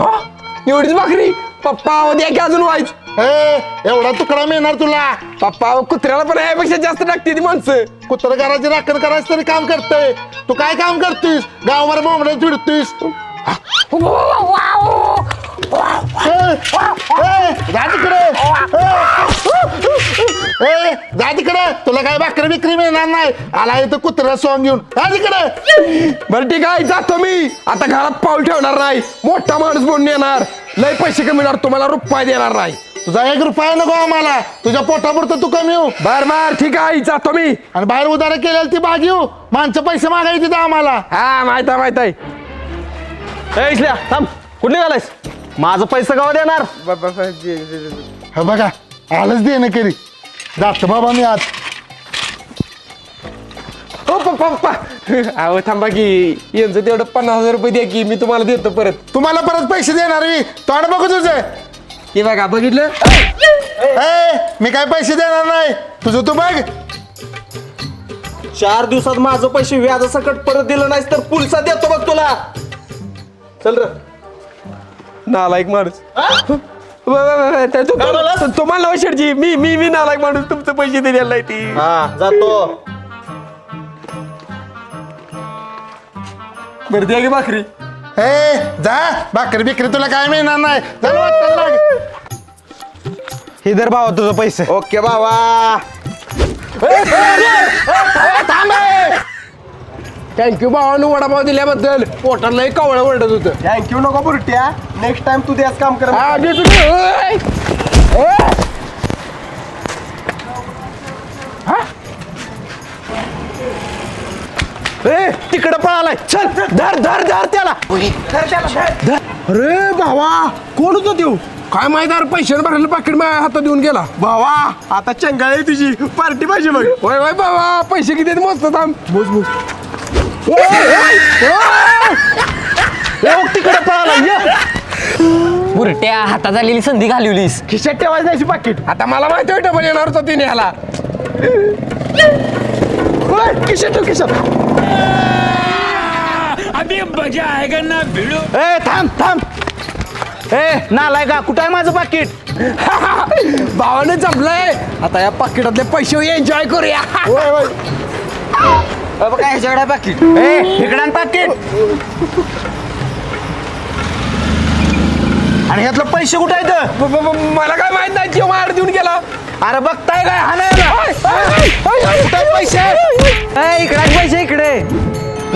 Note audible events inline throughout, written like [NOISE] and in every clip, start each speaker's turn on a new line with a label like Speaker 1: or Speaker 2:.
Speaker 1: हा एवढीच भाकरी पप्पा उद्या की अजून व्हायच
Speaker 2: ए एवढा तुकडा मिळणार तुला
Speaker 1: पप्पा कुत्र्याला पण यापेक्षा जास्त टाकते ती माणसं
Speaker 2: कुत्र करायची राखण करायचं तरी काम करतोय तू काय काम करतोस गावभर बोंबड्या चिडतोस ए, जा तिकडे ए, ए, जा तिकडे. तुला काय भाकरी बिकरी मिळणार नाही? आला इथं कुत्रा सॉंग घेऊन. जा तिकडे.
Speaker 1: बरं ठीक आहे जातो मी. आता घरात पाऊल ठेवणार नाही. मोठा माणूस म्हणून येणार. लय पैसे कमी येणार तुम्हाला रुपये देणार नाही.
Speaker 2: तुझा एक रुपया नको आम्हाला. तुझ्या पोटापुरतं तू कमी येऊ
Speaker 1: बर बर ठीक आहे जातो मी.
Speaker 2: आणि बाहेर उदार केलेलं ती बाग येऊ. माणसं पैसे मागायचे तिथं आम्हाला.
Speaker 1: हा माहीत आहे माहीत आहे.
Speaker 3: ए इथल्या थांब. कुठे निघालायस? माझं पैसे गावा देणार?
Speaker 2: हे बघा आलंच दे ना करी जातो बाबा मी आज.
Speaker 1: हो पप्पा पप्पा. अहो थांबा की यांचं तेवढं पन्नास हजार रुपये द्या की मी तुम्हाला देतो परत.
Speaker 2: तुम्हाला परत पैसे देणार मी. तोंड बघू तुझं.
Speaker 1: हे बघा बघितलं?
Speaker 2: ए मी काय पैसे देणार नाही. तुझं तू बघ.
Speaker 3: चार दिवसात माझं पैसे व्याजासकट परत दिलं नाहीस तर पुलसा देतो बघ तुला. चल र.
Speaker 1: नालायक माणूस. तुम्हाला नवं शेटजी मी मी मी नालायक माणूस. तुमचे पैसे द्यायला नाही ती.
Speaker 3: हा जातो.
Speaker 1: बरं द्या की भाकरी.
Speaker 2: ए जा. भाकरी बिकरी तुला काय मिळणार नाही. चल लाग.
Speaker 3: इधर भावा तुझं पैसे.
Speaker 1: ओके बाबा थँक्यू भावानं वडापाव दिल्याबद्दल. पोटाला एक कवळं ओरडत होतं
Speaker 3: थँक्यू नको बुरट्या. नेक्स्ट टाइम तू द्याच काम कर.
Speaker 1: हा. ओय. ओय. हा? ए तिकडं पळालाय. चल धर धर धर त्याला. धर. अरे भावा कोण होतो देऊ काय माहिती अरे पैसे भरलेलं पाकिट माझ्या हातात देऊन गेला. भावा
Speaker 3: आता चंगाळ आहे तुझी. पार्टी पाहिजे बघ.
Speaker 1: होय होय बाबा पैसे किती आहेत? मोजतो थांब. मोज मोज.
Speaker 3: तिकडे पळाला.
Speaker 4: बुरट्या हातात आलेली संधी घालवलीस.
Speaker 1: खिशात ठेवायचं नाही पाकिट. आता मला माहिती होतं पण येणार होता तिने ह्याला. होय, खिशात ठेव खिशात.
Speaker 3: ए थांब थांब. ए नालाय का? कुठं आहे माझं पाकिट?
Speaker 1: भावाने जमलंय. आता या पाकिटातले पैसे एन्जॉय करूया.
Speaker 4: काय ह्याच्याकडे बाकी
Speaker 3: ए इकडं पाकिट. आणि ह्यातलं पैसे कुठं आहेत?
Speaker 1: ब- ब- ब- मला काय माहीत नाही जीव मार देऊन गेला.
Speaker 3: अरे बघताय काय हा
Speaker 1: कुठे पैसे
Speaker 4: इकडे पैसे इकडे.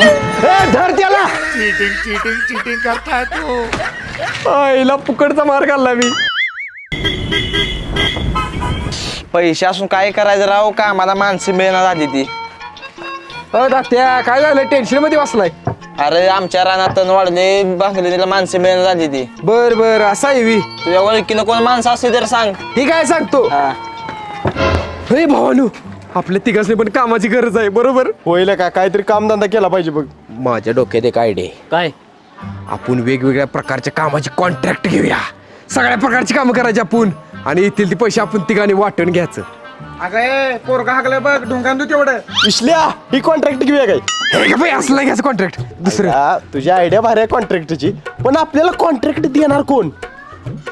Speaker 1: ए, धर त्याला. आईला फुकटचा मार घालला मी.
Speaker 5: पैसे असून काय करायचं राव? का मला माणसं मिळणार आली ती.
Speaker 1: अ दात्या काय झालं? टेन्शनमध्ये बसलाय.
Speaker 5: अरे आमच्या रानात तण वाढले बांगलीला माणसं मिळणार आली ती.
Speaker 1: बर बर असा आहे वी
Speaker 5: तुझ्या ओळखीनं कोण माणसं असली तर सांग.
Speaker 1: ठीक आहे सांगतो?
Speaker 5: हा.
Speaker 1: भावानू आपल्या तिघांनी पण कामाची गरज आहे बरोबर?
Speaker 3: होईल का? काहीतरी कामधंदा केला पाहिजे बघ.
Speaker 1: माझ्या डोक्यात एक आयडिया
Speaker 4: काय?
Speaker 1: आपण वेगवेगळ्या प्रकारच्या कामाची कॉन्ट्रॅक्ट घेऊया. सगळ्या प्रकारची कामं करायची आपण. आणि येथील ते पैसे आपण तिघांनी वाटून घ्यायचं.
Speaker 3: इसल्या ही कॉन्ट्रॅक्ट घेऊया काय?
Speaker 1: हे का बाई, असलं घ्यायचं कॉन्ट्रॅक्ट दुसरं.
Speaker 3: हा, तुझी आयडिया भारी आहे कॉन्ट्रॅक्टची पण आपल्याला कॉन्ट्रॅक्ट देणार कोण?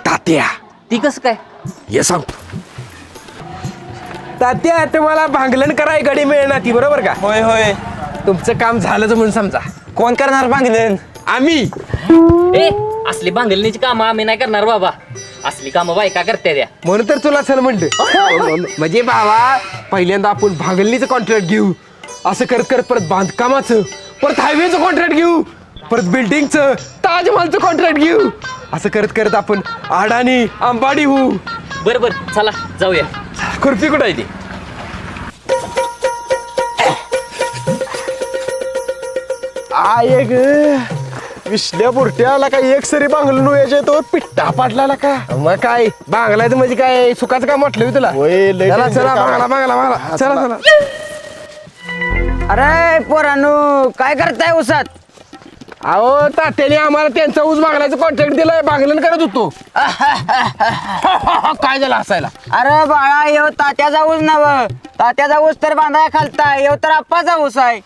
Speaker 1: तात्या.
Speaker 4: ती कसं काय?
Speaker 1: ये सांग. तात्या तुम्हाला भांगलन कराय गडी मिळणार ती बरोबर का?
Speaker 5: होय होय.
Speaker 1: तुमचं काम झालंच म्हणून समजा.
Speaker 5: कोण करणार बांगलेन
Speaker 1: आम्ही.
Speaker 4: ए असली बांधलेलीची कामं आम्ही नाही करणार बाबा. असली कामं बायका करते द्या
Speaker 1: म्हणून तर तुला चल म्हणलं. म्हणजे बाबा पहिल्यांदा आपण भांगलनीचं कॉन्ट्रॅक्ट घेऊ. असं करत करत परत बांधकामाचं परत हायवेचं कॉन्ट्रॅक्ट घेऊ. परत बिल्डिंगचं ताजमहलचं कॉन्ट्रॅक्ट घेऊ. असं करत करत आपण अडाणी अंबाडी होऊ.
Speaker 4: बर बर चला जाऊया.
Speaker 1: खुर्पी कुठं आहे ती?
Speaker 3: आय ग. विसल्या बुरट्याला काय एक सरी बांगलून यायचे तो पिट्टा पाडला का?
Speaker 1: मग काय? बांगलायचं म्हणजे काय? सुखाचं काम म्हटलं मी तुला?
Speaker 3: होय, लय
Speaker 1: चला
Speaker 3: danger
Speaker 1: चला
Speaker 3: काम.
Speaker 1: बांगला बांगला बांगला. चला चला.
Speaker 6: अरे पोरांनो काय करताय उसात
Speaker 1: अहो तात्याने आम्हाला त्यांचा ऊस बांगलायचं कॉन्ट्रॅक्ट दिलंय बांगलन करत होतो. [LAUGHS] काय झालं असायला?
Speaker 6: अरे बाळा येऊ तात्याचा ऊस नव तात्याचा ऊस तर बांधाय खालता येऊ तर आप्पाचा ऊस आहे.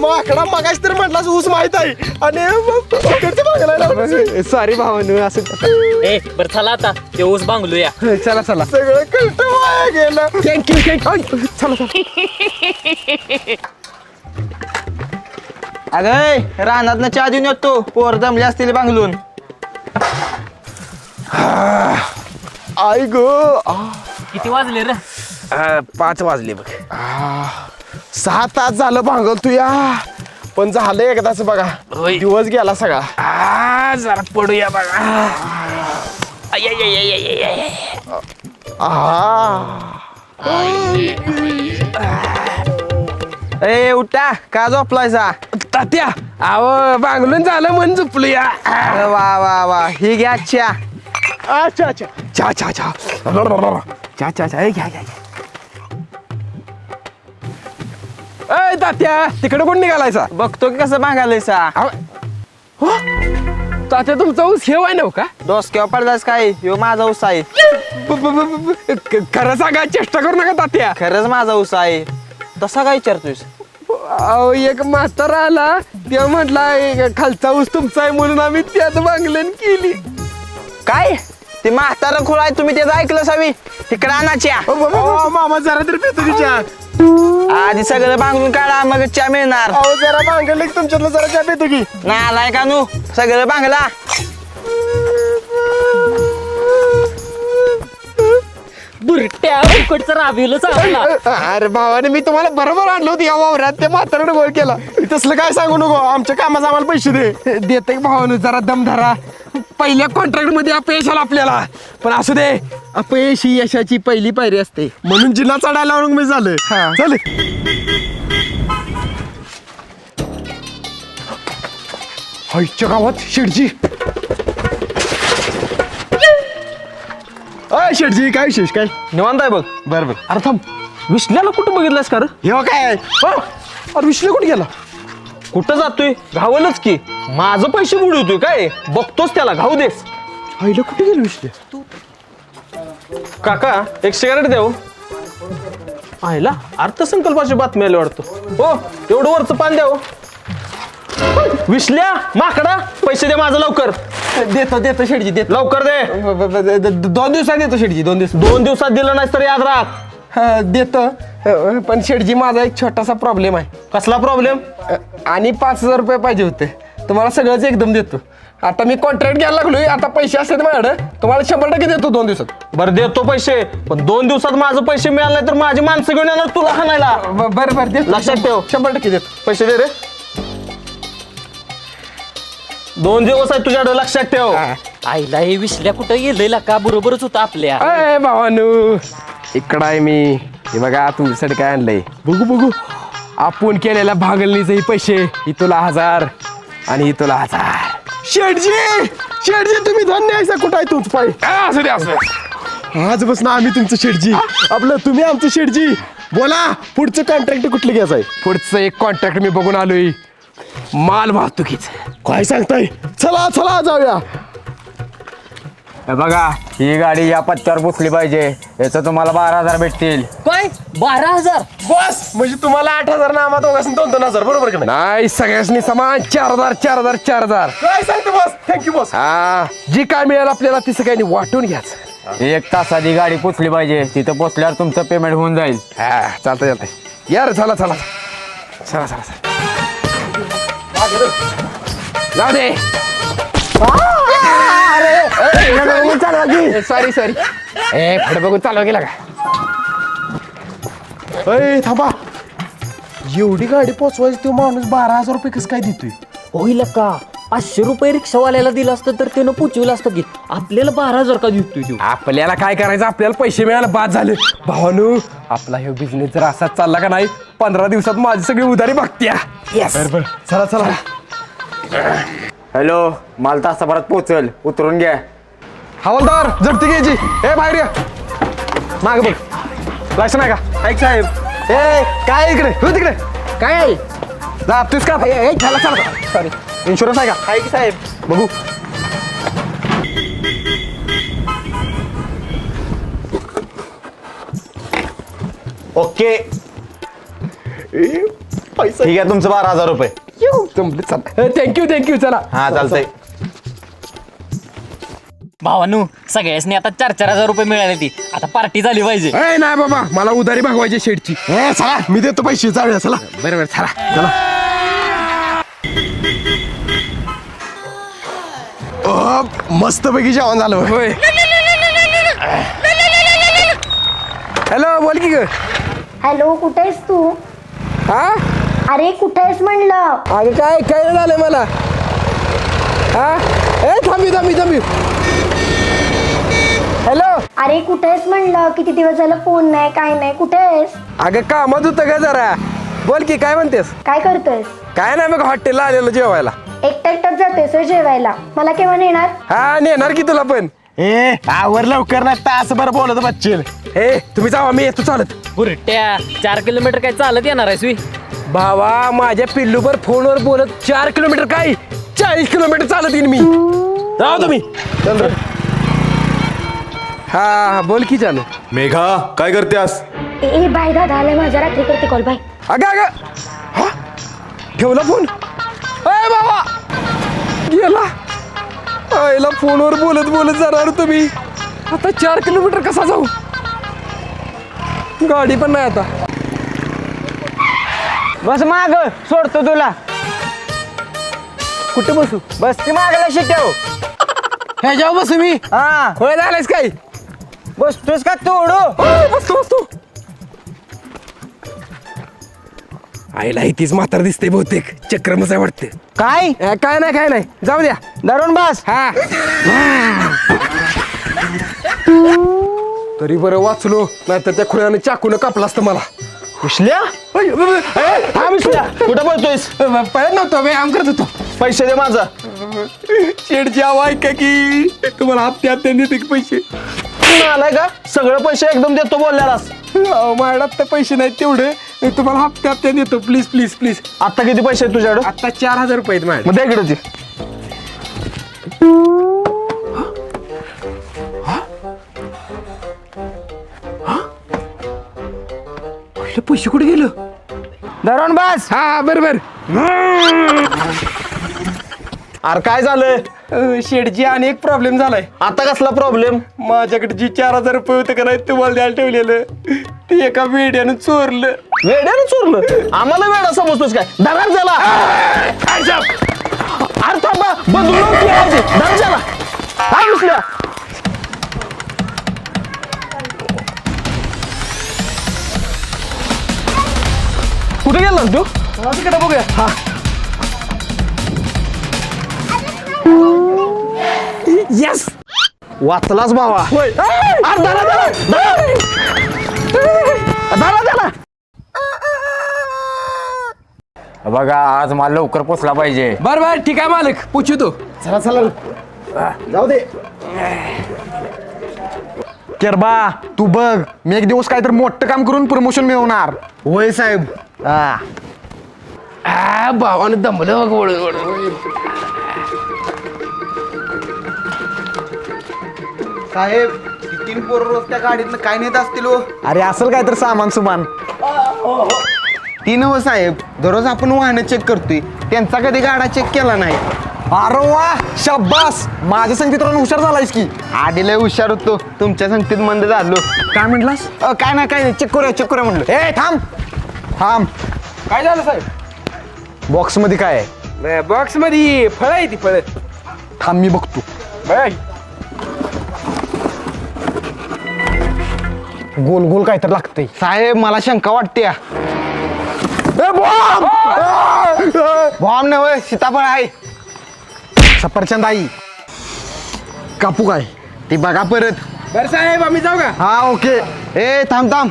Speaker 3: माकडा मगाच तर म्हटलास ऊस माहीत आहे. आणि
Speaker 1: सॉरी भावानू असं
Speaker 4: ए बरं चला आता ते ऊस बांगलूया.
Speaker 1: चला चला.
Speaker 3: सगळं वाया गेलं.
Speaker 1: थँक्यू थँक्यू चला चला. [LAUGHS]
Speaker 5: अगं रानात चहा देऊन येतो. पोर दमले असतील बांगलून.
Speaker 3: आई ग.
Speaker 4: किती वाजले रे?
Speaker 1: पाच वाजले बघ.
Speaker 3: सहा तास झालं भांगल तू या. पण झालं एकदाच बघा. दिवस गेला सगळा.
Speaker 1: आ जरा पडूया बघा.
Speaker 5: ए उठा का झोपलायसा?
Speaker 1: तात्या आव बांगलून झालं मन झोपलूया.
Speaker 5: वा वा वा. ही घ्या चहा.
Speaker 3: अच्छा अच्छा.
Speaker 1: चा चा चा चा चा चा घ्या घ्या. ए तात्या तिकडे कोण निघालायचा?
Speaker 5: बघतो की कसं
Speaker 1: आव. हो? तात्या तुमचा ऊस हेव आहे नव का?
Speaker 5: डोसक्यावर पडलास काय? ह्यो माझा ऊस आहे.
Speaker 1: ब- ब- ब- ब- क- खरं सांगा चेष्टा करू नका तात्या.
Speaker 5: खरंच माझा ऊस आहे. तसा काय विचारतोयस?
Speaker 1: अहो एक म्हातारा आला. तेव्हा म्हटला खालचा ऊस तुमचा आहे म्हणून आम्ही त्यात बांगलन केली.
Speaker 5: काय? ते म्हातारा खोळ आहे तुम्ही त्याचं ऐकलं सावी? तिकडे आणाच्या
Speaker 3: अहो, मामा जरा तरी पितो तिच्या
Speaker 5: आधी सगळं बांगलून काढा मग चहा मिळणार.
Speaker 3: अहो जरा भांगल तुमच्यातलं जरा चहा पितो की.
Speaker 5: नालाय का नू? सगळं बांगला
Speaker 4: उकडचं राबिवलं चालला?
Speaker 1: अरे भावाने मी तुम्हाला बरोबर आणलं होतं या वावरात. त्या म्हाताऱ्याने गोळ केला.
Speaker 3: तसलं काय सांगू नको आमच्या कामाचा आम्हाला पैसे दे.
Speaker 1: देते भावानं जरा दम धरा. पहिल्या कॉन्ट्रॅक्टमध्ये अपयश आलं आपल्याला. पण असू दे अपयश ही यशाची पहिली पायरी असते.
Speaker 3: म्हणून जिल्हा चढायला लावून मी झालं
Speaker 1: हा.
Speaker 3: चल.
Speaker 1: आईच्या गावात शिडजी
Speaker 3: अय शेटजी काय विशेष काय?
Speaker 5: निवांत आहे बघ.
Speaker 3: बर बर.
Speaker 1: अरे थांब
Speaker 5: कुठं बघितलंस का रे?
Speaker 3: हे काय?
Speaker 1: हा? अरे विश्ले कुठे गेला?
Speaker 5: कुठं जातोय? घावलच की. माझं पैसे बुडवतोय काय? बघतोच त्याला घाऊ देस.
Speaker 1: आईला कुठे गेलो विश्ले
Speaker 5: काका एक सिगारेट देऊ? आयला अर्थसंकल्पाची बातमी आली वाटतो. हो एवढं वरचं पान द्याव विसल्या माकडा पैसे दे माझं लवकर.
Speaker 1: देतो देतो शेडजी देतो.
Speaker 5: लवकर दे.
Speaker 1: ब- ब- ब- द- द- दोन दिवसात देतो शेडजी दोन दिवस
Speaker 5: दोन दिवसात दिलं नाही तर याद राख
Speaker 1: हा, देतो. अ, पण शेडजी माझा एक छोटासा प्रॉब्लेम आहे.
Speaker 5: कसला प्रॉब्लेम
Speaker 1: अ, आणि पाच हजार रुपये पाहिजे होते. तुम्हाला सगळंच एकदम देतो. आता मी कॉन्ट्रॅक्ट घ्यायला लागलोय आता पैसे असतात माझ्याकडे. तुम्हाला शंभर टक्के देतो दोन दिवसात.
Speaker 5: बरं देतो पैसे पण दोन दिवसात माझं पैसे मिळाले नाही तर माझी माणसं घेऊन येणार तुला हाणायला.
Speaker 1: ब- बरं बरं देतो.
Speaker 5: लक्षात ठेव.
Speaker 1: शंभर टक्के देतो.
Speaker 5: पैसे दे रे. दोन दिवस आहे तुझ्याकडे लक्षात ठेव.
Speaker 4: आईला हे विसल्या कुठं गेलेला का बरोबरच होता आपल्या.
Speaker 1: अय भावानू. इकडं आहे मी. हे बघा तुमच्यासाठी काय आणलंय? बघू बघू. आपण केलेल्या भागलनीचे पैसे ही तुला हजार आणि ही तुला हजार.
Speaker 3: शेटजी शेटजी तुम्ही धन्य आहे कुठं आहे तुमचं पाय?
Speaker 1: असू दे असू दे.
Speaker 3: आज बस आम्ही तुमचं शेटजी आपलं तुम्ही आमचं शेटजी बोला पुढचं कॉन्ट्रॅक्ट कुठलं घ्यायचं आहे?
Speaker 1: पुढचं एक कॉन्ट्रॅक्ट मी बघून आलोय. माल वाहतुकीच.
Speaker 3: काय सांगताय? चला चला जाऊया.
Speaker 6: बघा ही गाडी या पत्त्यावर पुसली पाहिजे. याचं तुम्हाला बारा हजार भेटतील.
Speaker 4: काय? बारा हजार?
Speaker 3: बस! म्हणजे तुम्हाला आठ हजार ना आम्हाला दोघांनी दोन दोन हजार. बरोबर का नाही?
Speaker 1: नाही सगळ्यांनी समान. चार हजार चार हजार चार हजार.
Speaker 3: काय सांगतो बस? थँक्यू बस
Speaker 1: हा. जी काय मिळेल आपल्याला ती सगळ्यांनी वाटून घ्यायचं
Speaker 6: एक तासाची गाडी पुसली पाहिजे. तिथं पोचल्यावर तुमचं पेमेंट होऊन जाईल.
Speaker 1: हा चालतंय चालतंय. यार चला चला. चला चला चला. जाऊ दे. सॉरी सॉरी ए पुढे बघून चालवा गेला का?
Speaker 3: अय थांबा. एवढी गाडी पोचवायची तो माणूस बारा हजार रुपये कसं काय देतोय?
Speaker 4: होईल का? पाचशे रुपये रिक्षावाल्याला दिलं असतं तर त्यानं पुचविलं असतं की आपल्याला बारा हजार का देतोय तू?
Speaker 1: आपल्याला काय करायचं? आपल्याला पैसे मिळायला बाद झाले. भावानू आपला हे बिझनेस जर असाच चालला का नाही पंधरा दिवसात माझी सगळी उधारी बघत्या
Speaker 3: चला चला.
Speaker 6: हॅलो माल तासाभरात पोचल. उतरून घ्या.
Speaker 1: हवालदार झटती घ्यायची. ए बाहेर या. माग बघ. लायसन आहे का? ऐक साहेब. ए काय इकडे? हो तिकडे. काय? आहे जा तुझ का? चला चला. सॉरी इन्शुरन्स आहे का? आहे की साहेब? बघू.
Speaker 6: ओके.
Speaker 3: पैसा.
Speaker 6: ठीक आहे तुमचं बारा हजार रुपये.
Speaker 1: थँक्यू थँक्यू चला.
Speaker 6: हा चालतंय.
Speaker 4: भावानू सगळ्यासनी आता चार चार हजार रुपये मिळाले ती. आता पार्टी झाली पाहिजे.
Speaker 1: ए नाही बाबा मला उधारी भागवायची शेडची.
Speaker 3: ए चला. मी देतो पैसे जाऊया चला.
Speaker 1: बरोबर चला. चला.
Speaker 3: मस्त पैकी जेवण झालं
Speaker 1: होय. हॅलो बोल की ग.
Speaker 7: हॅलो कुठे आहेस तू?
Speaker 1: हा?
Speaker 7: अरे कुठे आहेस म्हणलं?
Speaker 1: अगं काय काय झालं मला? हा? ए थांबी थांबी थांबी. हॅलो
Speaker 7: अरे कुठे आहेस म्हणलं? किती दिवस झालं फोन नाही काय नाही कुठे आहेस?
Speaker 1: अगं कामात होतं का जरा. बोल की काय म्हणतेस?
Speaker 7: काय करतोयस?
Speaker 1: काय नाही मग हॉटेलला आलेलो जेवायला.
Speaker 7: एकटं एकटंच जातेस होय जेवायला. मला केव्हा नेणार?
Speaker 1: हा नेणार की तुला पण?
Speaker 3: ए आवर लवकर नाही तास बरं बोलत बच्चेल
Speaker 1: ए तुम्ही जावा मी येतो चालत.
Speaker 4: बुरट्या चार किलोमीटर काय चालत येणार आहे सुई
Speaker 1: भावा माझ्या पिल्लूवर फोनवर बोलत चार किलोमीटर काय? चाळीस किलोमीटर चालत येईन मी. जाऊ तुम्ही. हा हा बोल की चालू
Speaker 8: मेघा काय करतेस?
Speaker 7: ए ए, बाय दादा आलाय माझा रात्री करते कॉल बाय
Speaker 1: अगं अगं. हा? ठेवला फोन? अय बाबा गेला. आईला फोनवर बोलत बोलत जाणार तुम्ही. आता चार किलोमीटर कसा जाऊ? गाडी पण नाही आता.
Speaker 6: बस माग सोडतो तुला.
Speaker 1: कुठे बसू?
Speaker 6: बस ती मागला शिट्याव
Speaker 1: ह्या जाऊ बसू मी?
Speaker 6: हा.
Speaker 1: होय झालायस काय?
Speaker 6: बसतोस का तोडू
Speaker 1: बसतो बसतो. आईला तीच म्हातार दिसते बहुतेक. चक्रमच आहे वाटते
Speaker 6: काय
Speaker 1: काय नाही काय नाही. जाऊ द्या.
Speaker 6: धरून बस.
Speaker 1: हा. तरी बरं वाचलो नाहीतर त्या खुळ्याने चाकून कापला असतं मला.
Speaker 3: हा कुठं बोलतोयस
Speaker 1: पळत नव्हतो व्यायाम करत होतो.
Speaker 3: पैसे दे माझा.
Speaker 1: शेडची आवाज ऐका की तुम्हाला हप्ते हप्ते देते की पैसे.
Speaker 3: आलाय का? सगळं पैसे एकदम देतो बोलल्यालास.
Speaker 1: अहो, माझ्याकडे तर पैसे नाहीत तेवढे. मी तुम्हाला हप्ते हप्ते देतो. प्लीज प्लीज प्लीज
Speaker 3: आता किती पैसे आहेत तुझ्याकडे?
Speaker 1: आता चार हजार रुपये आहेत माझ्याकडे.
Speaker 3: मग इकडे ते.
Speaker 1: पैसे कुठे गेलं?
Speaker 6: धरून बस.
Speaker 1: हा हा बरोबर [LAUGHS]
Speaker 3: अरे काय झालंय
Speaker 1: अं, शेडजी आणि एक प्रॉब्लेम झालाय.
Speaker 3: आता कसला प्रॉब्लेम
Speaker 1: माझ्याकडे जी चार हजार रुपये होते का नाही तुम्हाला द्यायला ठेवलेलं. ते एका वेड्यानं चोरलं.
Speaker 3: वेड्यानं चोरलं? आम्हाला वेडा समजतोस काय? दरार झाला. अरे थांबा. झाला. हा कुठे गेला तू?
Speaker 1: तिकडे बघूया.
Speaker 3: हा.
Speaker 1: येस
Speaker 3: वाचलाच भावा अरे धरा धरा धरा धरा धरा
Speaker 6: बघा आज मला लवकर पोचला पाहिजे.
Speaker 1: बर बर ठीक आहे मालक. पूछू तो.
Speaker 3: चला चला. जाऊ दे. केरबा तू बघ मी एक दिवस काहीतरी मोठं काम करून प्रमोशन मिळवणार. होय साहेब. हा
Speaker 1: भावानं दमलं बघ वळून वळून.
Speaker 9: साहेब तीन पोरं रोज त्या गाडीतनं काय नेत असतील हो?
Speaker 3: अरे असेल काहीतरी सामान सुमान.
Speaker 9: तीन हो साहेब दररोज आपण वाहनं चेक करतोय. त्यांचा कधी गाडा चेक केला नाही.
Speaker 3: अरे वा शब्बास! माझ्या संगीत हुशार झालायस की.
Speaker 9: आधी लय हुशार होतो. तुमच्या संगतीत मंद झालो.
Speaker 3: काय म्हटलास?
Speaker 9: अ, काय नाही काय नाही. चेक करूया चेक करूया म्हणलं.
Speaker 3: ए थांब! थांब.
Speaker 1: काय झालं साहेब?
Speaker 3: बॉक्समध्ये काय आहे?
Speaker 1: बॉक्समध्ये फळ आहे ती फळ.
Speaker 3: थांब मी बघतो. गोल गोल काहीतरी लागतंय.
Speaker 9: साहेब मला शंका वाटते बॉम्ब! सीताफळ आहे.
Speaker 3: सफरचंद आई. कापू काय?
Speaker 9: ती बघा परत.
Speaker 1: बर साहेब आम्ही जाऊ का?
Speaker 9: हा ओके. ए थांब थांब.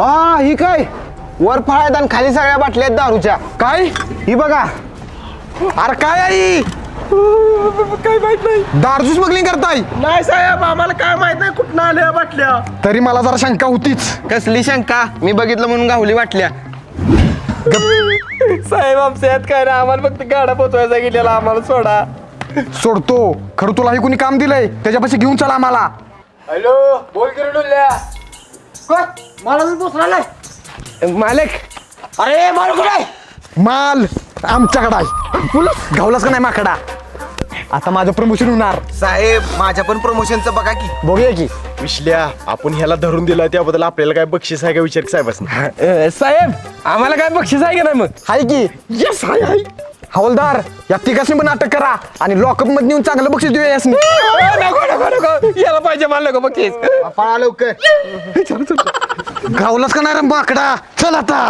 Speaker 9: आ ही काय? वर फळ आहेत आणि खाली सगळ्या बाटल्या आहेत दारूच्या.
Speaker 3: काय?
Speaker 9: ही बघा.
Speaker 3: अरे काय आई?
Speaker 1: काय माहीत नाही.
Speaker 3: दारू स्मगलिंग करताय?
Speaker 1: नाही साहेब आम्हाला काय माहीत नाही कुठं आल्या बाटल्या.
Speaker 3: तरी मला जरा शंका होतीच.
Speaker 9: कसली शंका? मी बघितलं म्हणून गावली वाटल्या
Speaker 1: साहेब आमच्या यात काय नाही आम्हाला फक्त गाडा पोचवायचा गेलेला आम्हाला सोडा.
Speaker 3: सोडतो. खरं तुला हे कोणी काम दिलंय? त्याच्यापाशी घेऊन चला आम्हाला.
Speaker 1: हॅलो बोल करून
Speaker 6: मला मी पोचला
Speaker 1: मालक.
Speaker 6: अरे मला कुठे
Speaker 3: माल. आमच्याकडे आहे. घावलाच का नाही माकडा? आता माझं प्रमोशन होणार.
Speaker 9: साहेब माझ्या पण प्रमोशनचं बघा की.
Speaker 3: बघूया की.
Speaker 8: विश्ल्या आपण ह्याला धरून दिला त्याबद्दल आपल्याला काय बक्षीस आहे का विचार साहेब
Speaker 1: अ, साहेब आम्हाला काय बक्षीस आहे का नाही मग?
Speaker 3: हाय की. येस हाय हाय. हवलदार या तिघांनी पण अटक करा आणि लॉकअपमध्ये नेऊन चांगलं बक्षीस देऊया यासनी [LAUGHS]
Speaker 1: अ, नको नको नको. याला पाहिजे मला नको बक्षीस.
Speaker 2: पळा लवकर.
Speaker 3: घावलाच का नाही रे माकडा? चल आता.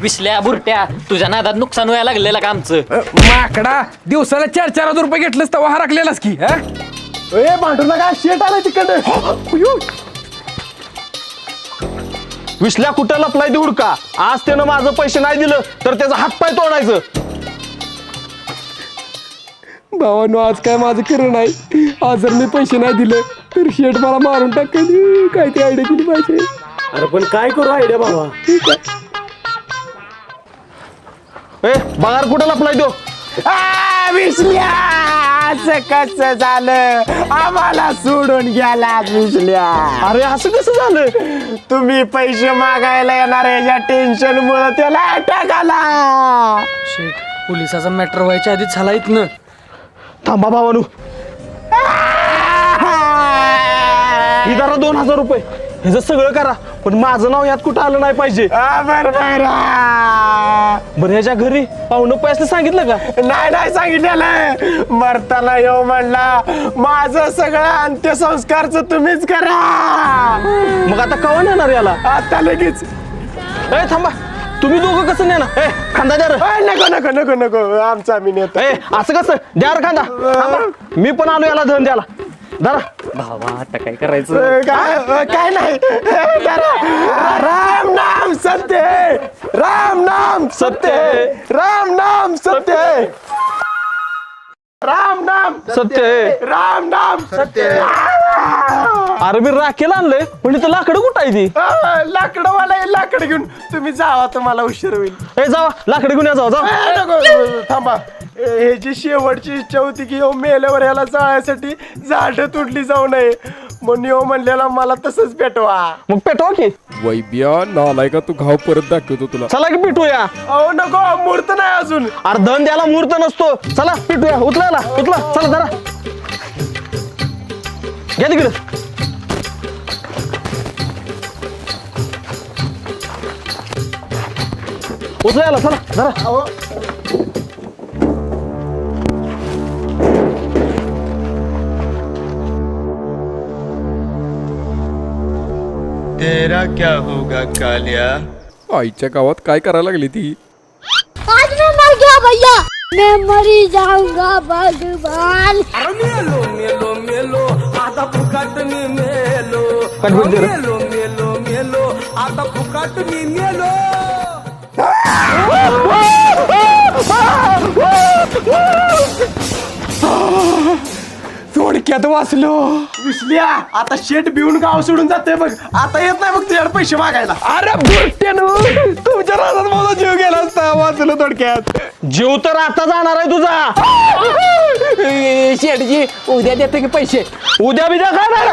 Speaker 4: विसल्या बुरट्या. तुझ्या नादात नुकसान व्हायला लागलेलं का आमचं?
Speaker 1: अ, माकडा दिवसाला चार चार हजार रुपये घेतलंस तर हरकलेलास की हा
Speaker 3: ए भांडू नका शेट आलाय तिकडे?
Speaker 5: विसल्या कुठं लपलाय देऊड का आज त्यानं माझं पैसे नाही दिलं तर त्याचा हातपाय तोडायचं.
Speaker 1: भावानो आज काय माझं खरं नाही. आज जर मी पैसे नाही दिले तर शेट मला मारून टाकेल. काय ती आयडिया केली पाहिजे?
Speaker 3: अरे पण काय करू आयडिया बाबा
Speaker 5: ए बघार कुठं लपलाय देऊ
Speaker 3: विसल्या असं कसं झालं? आम्हाला सोडून गेला विसल्या
Speaker 5: अरे असं कसं झालं?
Speaker 3: तुम्ही पैसे मागायला येणार याच्या टेन्शन मुळे त्याला अटॅक आला.
Speaker 6: पोलिसाचा मॅटर व्हायच्या आधीच झाला इथनं.
Speaker 5: थांबा भावानू. ही जरा दोन हजार रुपये. ह्याचं सगळं करा पण माझं नाव यात कुठं आलं नाही पाहिजे? बरं ह्याच्या घरी पाहुणं पैसे सांगितलं का?
Speaker 3: नाही नाही सांगितलेलं. मरताना येऊ म्हणला माझं सगळं अंत्यसंस्कारच तुम्हीच करा.
Speaker 5: मग आता कवा नेणार याला?
Speaker 3: आता लगेच.
Speaker 5: ए थांबा. तुम्ही दोघं कसं नेणार? ए खांदा द्या रे.
Speaker 3: नको नको नको नको. आमचा आम्ही नेतो.
Speaker 5: ए असं कसं? द्या रे खांदा. थांबा. मी पण आलो याला धन द्याला धरा
Speaker 4: भावा आता काय करायचं?
Speaker 3: काय काय नाही. राम नाम सत्य राम नाम सत्य राम नाम सत्य राम नाम
Speaker 5: सत्य
Speaker 3: राम नाम सत्य
Speaker 5: अरे मी राखेल आणलंय म्हणजे तर लाकडं कुठं आहे ती?
Speaker 3: लाकडवाला आहे, लाकड घेऊन. तुम्ही जावा तुम्हाला उशीर होईल.
Speaker 5: ए जावा लाकडं घेऊन या जावा जावा.
Speaker 3: ए, नको, नको, थांबा. ह्याची शेवटची इच्छा होती की ह्यो मेल्यावर याला जाळण्यासाठी झाड तुटली जाऊ नये. म्हणून ह्यो म्हणलेला मला तसंच पेटवा.
Speaker 5: मग पेटवा की.
Speaker 1: वैब्या नालाय का तू घाव परत दाखवतो तुला.
Speaker 5: चला की पिटूया.
Speaker 3: अहो नको मूर्त नाही अजून.
Speaker 5: अरे धन द्यायला मुहूर्त नसतो. चला पिटूया. उचलायला उचला. चला धरा घ्या तिकडे. उचलायला चला धरा
Speaker 8: तेरा क्या होगा कालिया?
Speaker 1: आईच्या गावात काय करायला लागली ती?
Speaker 7: आज मैं मर गया भैया। मैं मरी जाऊंगा भगवान।
Speaker 5: कटबीट दे रे.
Speaker 1: थोडक्यात वाचलो
Speaker 3: विसल्या आता शेट बिवून गाव सोडून जाते बघ आता येत नाही बघ तुझ्याकडे पैसे मागायला
Speaker 1: अरे बुरट्यानो तुमच्या रानात माझा जीव गेला असता वाचलो थोडक्यात
Speaker 5: जीव तर आता जाणार आहे तुझा
Speaker 1: ए, शेठजी उद्या देते की पैसे
Speaker 5: उद्या बिद्या काय नाही.